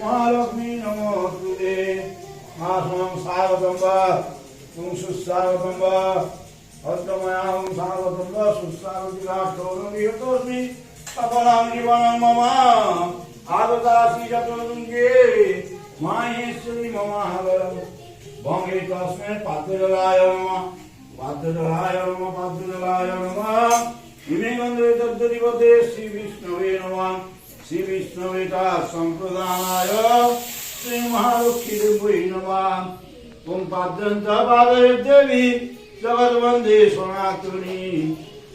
महालक्ष्मी नमोस्तुते मासुनं स्वागतं वा पुं सुस्वागतं वा अत्र मया हं स्वागतं वा सुस्वागतिलाष्टोऽस्मि सफलां जीवनं मम आगतासि चतुर्गे माहेश्वरि मम हगरं भङ्गे तस्मै पात्रजलाय मम पात्रजलाय मम पात्रजलाय नमः। इमे गन्धे तद्दिवते श्रीविष्णवे नमः। শ্রী বিষ্ণুবিতা সম্প্রদানায় শ্রী মহালক্ষ্মীর বই নমাম ওম পাদ্যন্ত পাদের দেবী জগৎবন্দে সনাতনী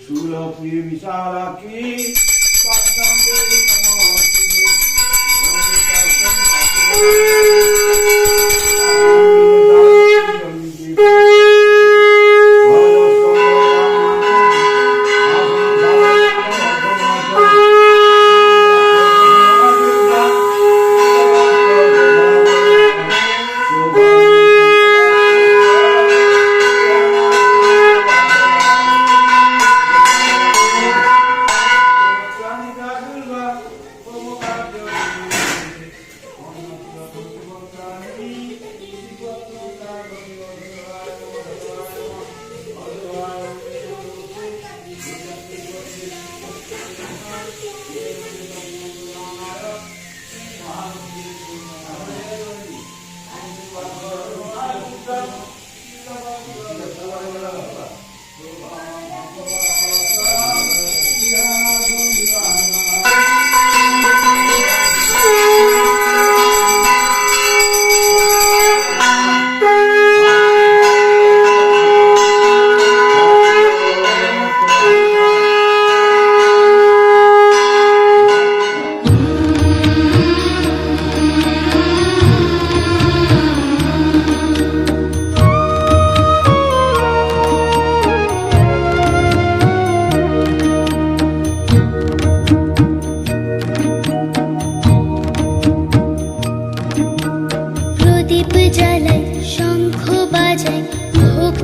সুলক্ষ্মী বিশালাক্ষী পাদ্যন্ত নমঃ Thank you.